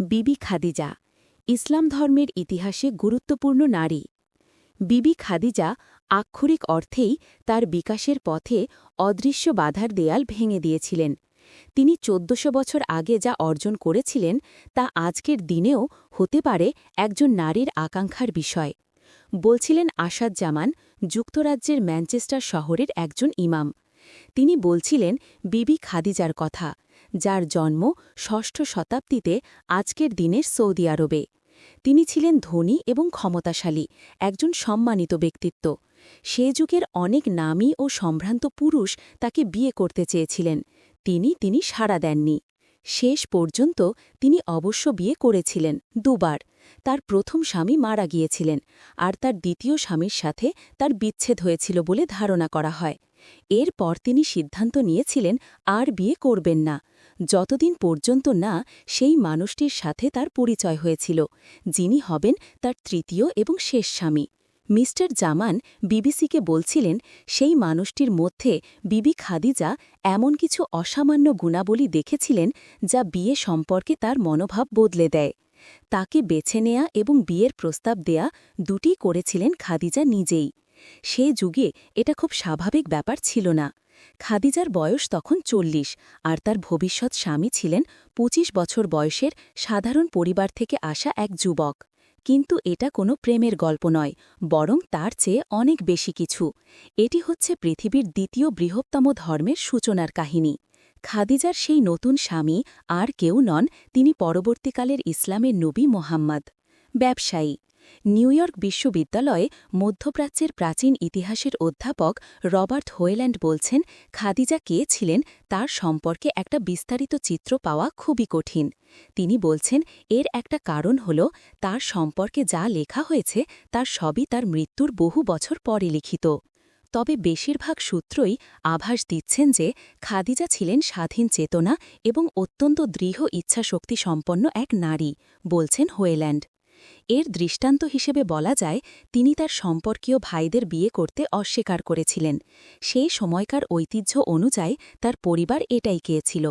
বিবি খাদিজা। ইসলাম ধর্মের ইতিহাসে গুরুত্বপূর্ণ নারী। বিবি খাদিজা আক্ষরিক অর্থেই তার বিকাশের পথে অদৃশ্য বাধার দেয়াল ভেঙে দিয়েছিলেন। তিনি চোদ্দশো বছর আগে যা অর্জন করেছিলেন তা আজকের দিনেও হতে পারে একজন নারীর আকাঙ্ক্ষার বিষয়। বলছিলেন আসাদ জামান যুক্তরাজ্যের ম্যানচেস্টার শহরের একজন ইমাম। তিনি বলছিলেন, বিবি খাদিজার কথা, যার জন্ম ষষ্ঠ শতাব্দীতে আজকের দিনের সৌদি আরবে। তিনি ছিলেন ধনী এবং ক্ষমতাশালী, একজন সম্মানিত ব্যক্তিত্ব। সে যুগের অনেক নামী ও সম্ভ্রান্ত পুরুষ তাকে বিয়ে করতে চেয়েছিলেন। তিনি তিনি সাড়া দেননি। শেষ পর্যন্ত তিনি অবশ্য বিয়ে করেছিলেন দুবার। তার প্রথম স্বামী মারা গিয়েছিলেন, আর তার দ্বিতীয় স্বামীর সাথে তার বিচ্ছেদ হয়েছিল বলে ধারণা করা হয়। এরপর তিনি সিদ্ধান্ত নিয়েছিলেন আর বিয়ে করবেন না। যতদিন পর্যন্ত না সেই মানুষটির সাথে তার পরিচয় হয়েছিল, যিনি হবেন তার তৃতীয় এবং শেষ স্বামী। মিস্টার জামান বিবিসিকে বলছিলেন, সেই মানুষটির মধ্যে বিবি খাদিজা এমন কিছু অসামান্য গুণাবলী দেখেছিলেন যা বিয়ে সম্পর্কে তার মনোভাব বদলে দেয়। তাকে বেছে নেয়া এবং বিয়ের প্রস্তাব দেয়া দুটি করেছিলেন খাদিজা নিজেই। সে যুগে এটা খুব স্বাভাবিক ব্যাপার ছিল না। খাদিজার বয়স তখন চল্লিশ, আর তার ভবিষ্যৎ স্বামী ছিলেন ২৫ বছর বয়সের সাধারণ পরিবার থেকে আসা এক যুবক। কিন্তু এটা কোনো প্রেমের গল্প নয়, বরং তার চেয়ে অনেক বেশি কিছু। এটি হচ্ছে পৃথিবীর দ্বিতীয় বৃহত্তম ধর্মের সূচনার কাহিনী। খাদিজার সেই নতুন স্বামী আর কেউ নন, তিনি পরবর্তীকালের ইসলামের নবী মোহাম্মদ। ব্যবসায়ী নিউ ইয়র্ক বিশ্ববিদ্যালয়ে মধ্যপ্রাচ্যের প্রাচীন ইতিহাসের অধ্যাপক রবার্ট হোয়েল্যান্ড বলছেন, খাদিজা কে ছিলেন তার সম্পর্কে একটা বিস্তারিত চিত্র পাওয়া খুবই কঠিন। তিনি বলছেন, এর একটা কারণ হল তার সম্পর্কে যা লেখা হয়েছে তার সবই তার মৃত্যুর বহু বছর পরে লিখিত। তবে বেশিরভাগ সূত্রই আভাস দিচ্ছেন যে খাদিজা ছিলেন স্বাধীন চেতনা এবং অত্যন্ত দৃঢ় ইচ্ছাশক্তি সম্পন্ন এক নারী, বলছেন হোয়েল্যান্ড। এর দৃষ্টান্ত হিসেবে বলা যায়, তিনি তার সম্পর্কীয় ভাইদের বিয়ে করতে অস্বীকার করেছিলেন। সেই সময়কার ঐতিহ্য অনুযায়ী তার পরিবার এটাই চেয়েছিল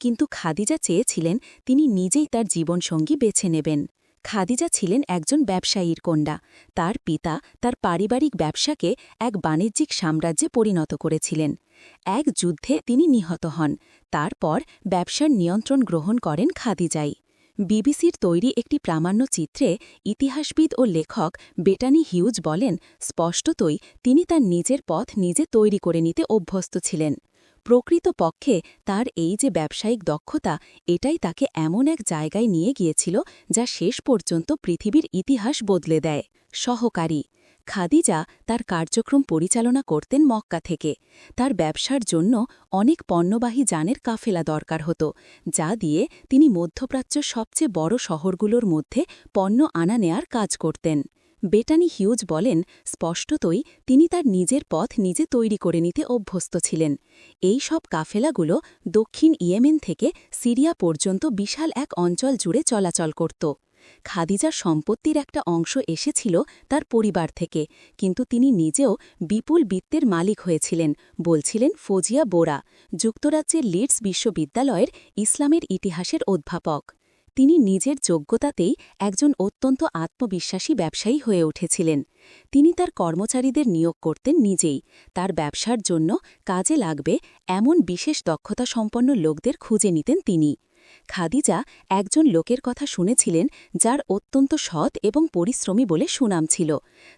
কিন্তু খাদিজা চেয়েছিলেন তিনি নিজেই তার জীবনসঙ্গী বেছে নেবেন। খাদিজা ছিলেন একজন ব্যবসায়ীর কন্যা। তার পিতা তার পারিবারিক ব্যবসাকে এক বাণিজ্যিক সাম্রাজ্যে পরিণত করেছিলেন। এক যুদ্ধে তিনি নিহত হন। তারপর ব্যবসার নিয়ন্ত্রণ গ্রহণ করেন খাদিজাই। বিবিসির তৈরি একটি প্রামাণ্য চিত্রে ইতিহাসবিদ ও লেখক বেটানি হিউজ বলেন, স্পষ্টতই তিনি তার নিজের পথ নিজে তৈরি করে নিতে অভ্যস্ত ছিলেন। প্রকৃত পক্ষে তার এই যে ব্যবসায়িক দক্ষতা, এটাই তাকে এমন এক জায়গায় নিয়ে গিয়েছিল যা শেষ পর্যন্ত পৃথিবীর ইতিহাস বদলে দেয়। সহকারী খাদিজা তার কার্যক্রম পরিচালনা করতেন মক্কা থেকে। তার ব্যবসার জন্য অনেক পণ্যবাহী যানের কাফেলা দরকার হতো, যা দিয়ে তিনি মধ্যপ্রাচ্য সবচেয়ে বড় শহরগুলোর মধ্যে পণ্য আনা নেয়ার কাজ করতেন। বেটানি হিউজ বলেন, স্পষ্টতই তিনি তার নিজের পথ নিজে তৈরি করে নিতে অভ্যস্ত ছিলেন। এই সব কাফেলাগুলো দক্ষিণ ইয়েমেন থেকে সিরিয়া পর্যন্ত বিশাল এক অঞ্চল জুড়ে চলাচল করত। খাদিজার সম্পত্তির একটা অংশ এসেছিল তার পরিবার থেকে, কিন্তু তিনি নিজেও বিপুল বিত্তের মালিক হয়েছিলেন, বলছিলেন ফজিয়া বোরা, যুক্তরাজ্যের লিডস বিশ্ববিদ্যালয়ের ইসলামের ইতিহাসের অধ্যাপক। তিনি নিজের যোগ্যতাতেই একজন অত্যন্ত আত্মবিশ্বাসী ব্যবসায়ী হয়ে উঠেছিলেন। তিনি তার কর্মচারীদের নিয়োগ করতেন নিজেই, তার ব্যবসার জন্য কাজে লাগবে এমন বিশেষ দক্ষতা সম্পন্ন লোকদের খুঁজে নিতেন তিনি। খাদিজা একজন লোকের কথা শুনেছিলেন যার অত্যন্ত সৎ এবং পরিশ্রমী বলে সুনাম ছিল।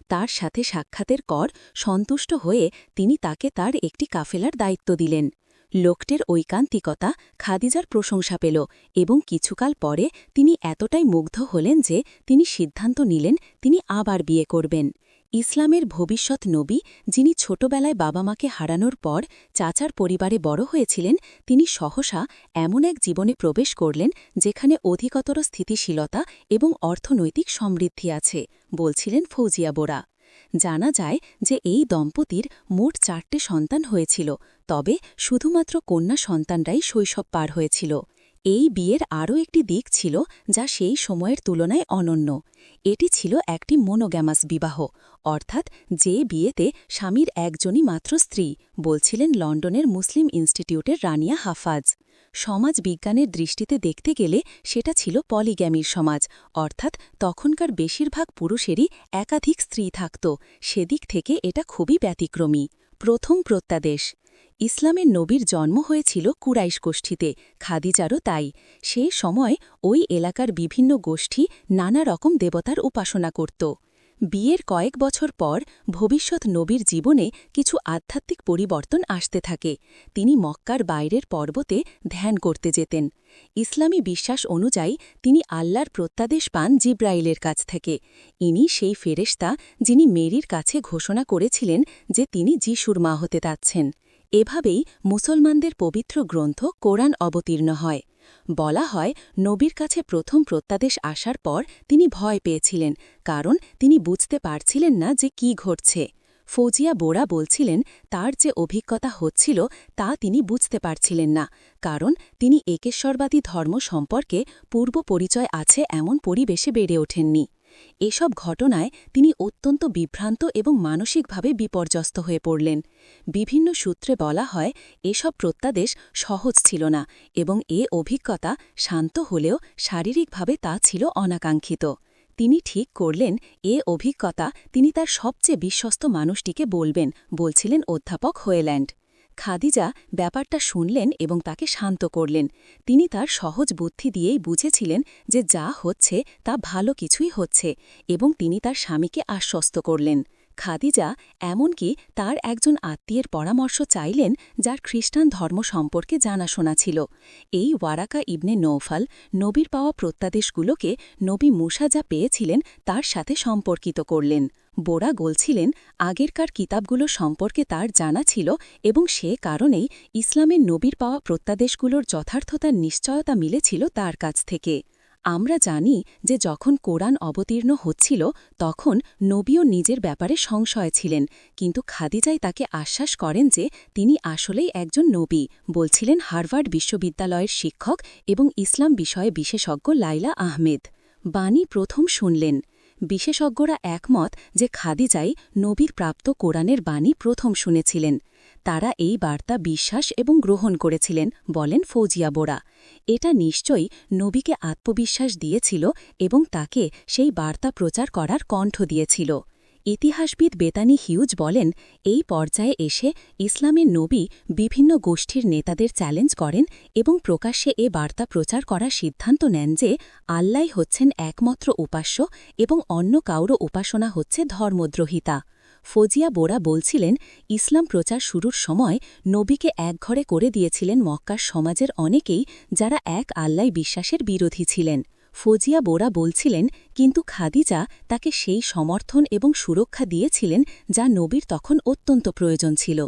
তার সাথে সাক্ষাতের কর সন্তুষ্ট হয়ে তিনি তাকে তার একটি কাফেলার দায়িত্ব দিলেন। লোকটের ঐকান্তিকতা খাদিজার প্রশংসা পেল এবং কিছুকাল পরে তিনি এতটাই মুগ্ধ হলেন যে তিনি সিদ্ধান্ত নিলেন তিনি আবার বিয়ে করবেন। ইসলামের ভবিষ্যৎ নবী যিনি ছোটবেলায় বাবা মাকে হারানোর পর চাচার পরিবারে বড় হয়েছিলেন, তিনি সহসা এমন এক জীবনে প্রবেশ করলেন যেখানে অধিকতর স্থিতিশীলতা এবং অর্থনৈতিক সমৃদ্ধি আছে, বলছিলেন ফৌজিয়া বোরা। জানা যায় যে এই দম্পতির মোট চারটে সন্তান হয়েছিল, তবে শুধুমাত্র কন্যা সন্তানরাই শৈশব পার হয়েছিল। এই বিয়ের আরও একটি দিক ছিল যা সেই সময়ের তুলনায় অনন্য। এটি ছিল একটি মনোগ্যামাস বিবাহ, অর্থাৎ যে বিয়েতে স্বামীর একজনই মাত্র স্ত্রী, বলছিলেন লন্ডনের মুসলিম ইনস্টিটিউটের রানিয়া হাফাজ। সমাজ বিজ্ঞানের দৃষ্টিতে দেখতে গেলে সেটা ছিল পলিগ্যামির সমাজ, অর্থাৎ তখনকার বেশিরভাগ পুরুষেরই একাধিক স্ত্রী থাকত, সেদিক থেকে এটা খুবই ব্যতিক্রমী। প্রথম প্রত্যাদেশ। ইসলামের নবীর জন্ম হয়েছিল কুরাইশ গোষ্ঠীতে, খাদিজারও তাই। সে সময় ওই এলাকার বিভিন্ন গোষ্ঠী নানা রকম দেবতার উপাসনা করত। বিয়ের কয়েক বছর পর ভবিষ্যৎ নবীর জীবনে কিছু আধ্যাত্মিক পরিবর্তন আসতে থাকে। তিনি মক্কার বাইরের পর্বতে ধ্যান করতে যেতেন। ইসলামী বিশ্বাস অনুযায়ী তিনি আল্লাহর প্রত্যাদেশ পান জিব্রাইলের কাছ থেকে। ইনি সেই ফেরেশতা যিনি মেরির কাছে ঘোষণা করেছিলেন যে তিনি যিশুর মা হতে যাচ্ছেন। এভাবেই মুসলমানদের পবিত্র গ্রন্থ কোরআন অবতীর্ণ হয়। বলা হয়, নবীর কাছে প্রথম প্রত্যাদেশ আসার পর তিনি ভয় পেয়েছিলেন, কারণ তিনি বুঝতে পারছিলেন না যে কি ঘটছে। ফৌজিয়া বোরা বলছিলেন, তার যে অভিজ্ঞতা হচ্ছিল তা তিনি বুঝতে পারছিলেন না, কারণ তিনি একেশ্বরবাদী ধর্ম সম্পর্কে পূর্ব পরিচয় আছে এমন পরিবেশে বেড়ে ওঠেননি। এসব ঘটনায় তিনি অত্যন্ত বিভ্রান্ত এবং মানসিকভাবে বিপর্যস্ত হয়ে পড়লেন। বিভিন্ন সূত্রে বলা হয়, এসব প্রত্যাদেশ সহজ ছিল না এবং এ অভিজ্ঞতা শান্ত হলেও শারীরিকভাবে তা ছিল অনাকাঙ্ক্ষিত। তিনি ঠিক করলেন, এ অভিজ্ঞতা তিনি তার সবচেয়ে বিশ্বস্ত মানুষটিকে বলবেন, বলছিলেন অধ্যাপক হোয়েল্যান্ড। খাদিজা ব্যাপারটা শুনলেন এবং তাকে শান্ত করলেন। তিনি তার সহজ বুদ্ধি দিয়েই বুঝেছিলেন যে যা হচ্ছে তা ভালো কিছুই হচ্ছে এবং তিনি তার স্বামীকে আশ্বস্ত করলেন। খাদিজা এমনকি তার একজন আত্মীয়ের পরামর্শ চাইলেন যার খ্রিস্টান ধর্ম সম্পর্কে জানাশোনা ছিল। এই ওয়ারাকা ইবনে নৌফাল নবীর পাওয়া প্রত্যাদেশগুলোকে নবী মুসা যা পেয়েছিলেন তার সাথে সম্পর্কিত করলেন। বোরা বলছিলেন, আগেরকার কিতাবগুলো সম্পর্কে তার জানা ছিল এবং সে কারণেই ইসলামের নবীর পাওয়া প্রত্যাদেশগুলোর যথার্থতার নিশ্চয়তা মিলেছিল তার কাছ থেকে। আমরা জানি যে যখন কোরআন অবতীর্ণ হচ্ছিল, তখন নবীও নিজের ব্যাপারে সংশয় ছিলেন। কিন্তু খাদিজাই তাকে আশ্বাস করেন যে তিনি আসলেই একজন নবী, বলছিলেন হার্ভার্ড বিশ্ববিদ্যালয়ের শিক্ষক এবং ইসলাম বিষয়ে বিশেষজ্ঞ লাইলা আহমেদ। বাণী প্রথম শুনলেন। বিশেষজ্ঞরা একমত যে খাদিজাই নবীর প্রাপ্ত কোরআনের বাণী প্রথম শুনেছিলেন। তারা এই বার্তা বিশ্বাস এবং গ্রহণ করেছিলেন, বলেন ফৌজিয়া বোরা। এটা নিশ্চয়ই নবীকে আত্মবিশ্বাস দিয়েছিল এবং তাকে সেই বার্তা প্রচার করার কণ্ঠ দিয়েছিল। ইতিহাসবিদ বেতানি হিউজ বলেন, এই পর্যায়ে এসে ইসলামের নবী বিভিন্ন গোষ্ঠীর নেতাদের চ্যালেঞ্জ করেন এবং প্রকাশ্যে এ বার্তা প্রচার করার সিদ্ধান্ত নেন যে আল্লাহ হচ্ছেন একমাত্র উপাস্য এবং অন্য কাউরও উপাসনা হচ্ছে ধর্মদ্রোহিতা। ফজিয়া বোরা বলছিলেন, ইসলাম প্রচার শুরুর সময় নবীকে একঘরে করে দিয়েছিলেন মক্কার সমাজের অনেকেই যারা এক আল্লাই বিশ্বাসের বিরোধী ছিলেন। ফজিয়া বোরা বলছিলেন, কিন্তু খাদিজা তাকে সেই সমর্থন এবং সুরক্ষা দিয়েছিলেন যা নবীর তখন অত্যন্ত প্রয়োজন ছিল।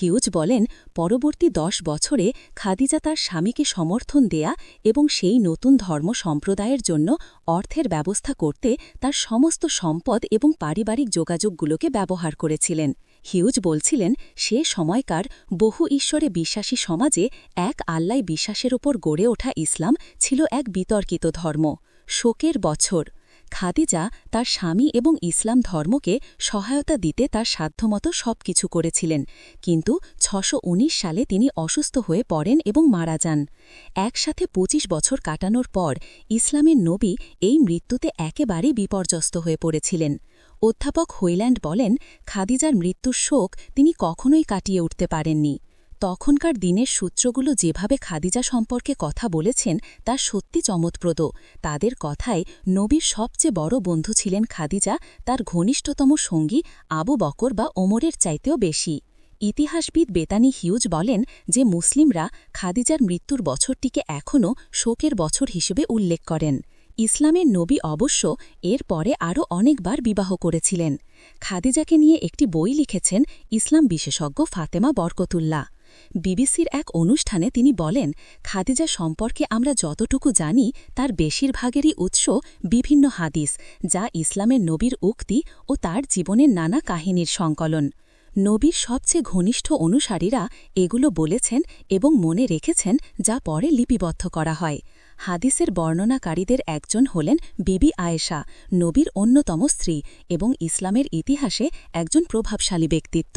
হিউজ বলেন, পরবর্তী দশ বছরে খাদিজা তার স্বামীকে সমর্থন দেয়া এবং সেই নতুন ধর্ম সম্প্রদায়ের জন্য অর্থের ব্যবস্থা করতে তার সমস্ত সম্পদ এবং পারিবারিক যোগাযোগগুলোকে ব্যবহার করেছিলেন। হিউজ বলছিলেন, সে সময়কার বহু ঈশ্বরে বিশ্বাসী সমাজে এক আল্লাহ বিশ্বাসের ওপর গড়ে ওঠা ইসলাম ছিল এক বিতর্কিত ধর্ম। শোকের বছর। খাদিজা তার স্বামী এবং ইসলাম ধর্মকে সহায়তা দিতে তার সাধ্যমতো সব কিছু করেছিলেন। কিন্তু ছশো সালে তিনি অসুস্থ হয়ে পড়েন এবং মারা যান। একসাথে ২৫ বছর কাটানোর পর ইসলামের নবী এই মৃত্যুতে একেবারে বিপর্যস্ত হয়ে পড়েছিলেন। অধ্যাপক হৈল্যান্ড বলেন, খাদিজার মৃত্যুর শোক তিনি কখনোই কাটিয়ে উঠতে পারেননি। তখনকার দিনের সূত্রগুলো যেভাবে খাদিজা সম্পর্কে কথা বলেছেন, তা সত্যি চমৎপ্রদ। তাদের কথায় নবীর সবচেয়ে বড় বন্ধু ছিলেন খাদিজা, তার ঘনিষ্ঠতম সঙ্গী আবু বকর বা ওমরের চাইতেও বেশি। ইতিহাসবিদ বেতানি হিউজ বলেন যে মুসলিমরা খাদিজার মৃত্যুর বছরটিকে এখনও শোকের বছর হিসেবে উল্লেখ করেন। ইসলামের নবী অবশ্য এর পরে আরও অনেকবার বিবাহ করেছিলেন। খাদিজাকে নিয়ে একটি বই লিখেছেন ইসলাম বিশেষজ্ঞ ফাতেমা বরকতুল্লাহ। বিবিসির এক অনুষ্ঠানে তিনি বলেন, খাদিজা সম্পর্কে আমরা যতটুকু জানি, তার বেশিরভাগেরই উৎস বিভিন্ন হাদিস, যা ইসলামের নবীর উক্তি ও তার জীবনের নানা কাহিনীর সংকলন। নবীর সবচেয়ে ঘনিষ্ঠ অনুসারীরা এগুলো বলেছেন এবং মনে রেখেছেন যা পরে লিপিবদ্ধ করা হয়। হাদিসের বর্ণনাকারীদের একজন হলেন বিবি আয়েশা, নবীর অন্যতম স্ত্রী এবং ইসলামের ইতিহাসে একজন প্রভাবশালী ব্যক্তিত্ব।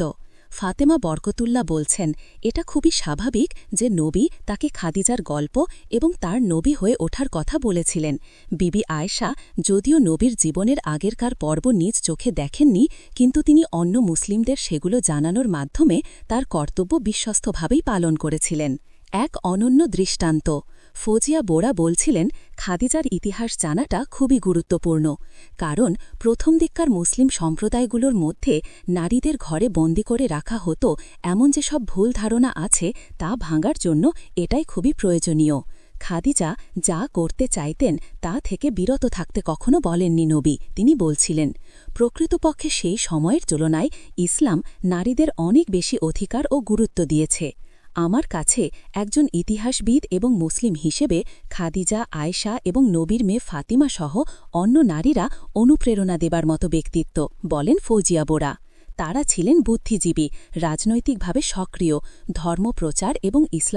ফাতেমা বরকতুল্লা বলছেন, এটা খুবই স্বাভাবিক যে নবী তাকে খাদিজার গল্প এবং তার নবী হয়ে ওঠার কথা বলেছিলেন। বিবি আয়েশা যদিও নবীর জীবনের আগেরকার পর্ব নিজ চোখে দেখেননি, কিন্তু তিনি অন্য মুসলিমদের সেগুলো জানানোর মাধ্যমে তার কর্তব্য বিশ্বস্তভাবেই পালন করেছিলেন। এক অনন্য দৃষ্টান্ত। ফজিয়া বোরা বলছিলেন, খাদিজার ইতিহাস জানাটা খুবই গুরুত্বপূর্ণ, কারণ প্রথম দিককার মুসলিম সম্প্রদায়গুলোর মধ্যে নারীদের ঘরে বন্দি করে রাখা হতো এমন যেসব ভুল ধারণা আছে তা ভাঙার জন্য এটাই খুবই প্রয়োজনীয়। খাদিজা যা করতে চাইতেন তা থেকে বিরত থাকতে কখনো বলেননি নবী, তিনি বলছিলেন, প্রকৃতপক্ষে সেই সময়ের তুলনায় ইসলাম নারীদের অনেক বেশি অধিকার ও গুরুত্ব দিয়েছে। আমার কাছে একজন ইতিহাসবিদ এবং মুসলিম হিসেবে খাদিজা, আয়েশা এবং নবীর মেয়ে ফাতিমা সহ অন্য নারীরা অনুপ্রেরণা দেবার মতো ব্যক্তিত্ব, বলেন ফৌজিয়া বোরা। তারা ছিলেন বুদ্ধিজীবী, রাজনৈতিকভাবে সক্রিয়, ধর্মপ্রচার এবং ইসলাম